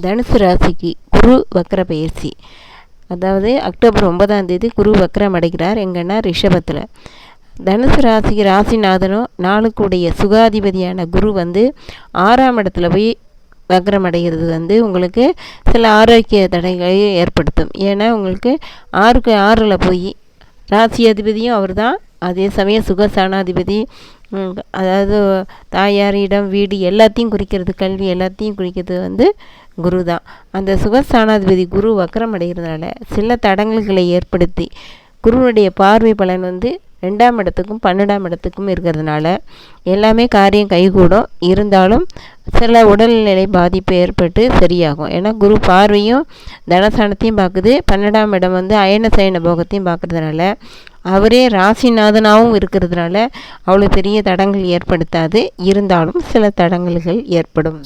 தனுசு ராசிக்கு குரு வக்கர பயிற்சி. அதாவது அக்டோபர் ஒன்பதாம் தேதி குரு வக்கரம் அடைகிறார். எங்கன்னா ரிஷபத்தில். தனுசு ராசிக்கு ராசிநாதனும் நாளுக்குடைய சுகாதிபதியான குரு வந்து ஆறாம் இடத்துல போய் வக்ரம் அடைகிறது வந்து உங்களுக்கு சில ஆரோக்கிய தடைகளை ஏற்படுத்தும். ஏன்னா உங்களுக்கு ஆறுக்கு ஆறில் போய் ராசி அதிபதியும் அவர் தான் அதே சமயம் சுகசானாதிபதி அதாவது தாயாரிடம் வீடு எல்லாத்தையும் குறிக்கிறது கல்வி எல்லாத்தையும் குறிக்கிறது வந்து குரு தான் அந்த சுகஸ்தானாதிபதி குரு வக்கரம் அடைகிறதுனால சில தடங்கல்களை ஏற்படுத்தி குருவனுடைய பார்வை பலன் வந்து ரெண்டாம் இடத்துக்கும் பன்னெண்டாம் இடத்துக்கும் இருக்கிறதுனால எல்லாமே காரியம் கைகூடும். இருந்தாலும் சில உடல்நிலை பாதிப்பு ஏற்பட்டு சரியாகும். ஏன்னா குரு பார்வையும் தனசானத்தையும் பார்க்குது பன்னெண்டாம் இடம் வந்து அயன சயன போகத்தையும் பார்க்குறதுனால அவரே ராசிநாதனாகவும் இருக்கிறதுனால அவ்வளோ பெரிய தடங்கள் ஏற்படுத்தாது. இருந்தாலும் சில தடங்கல்கள் ஏற்படும்.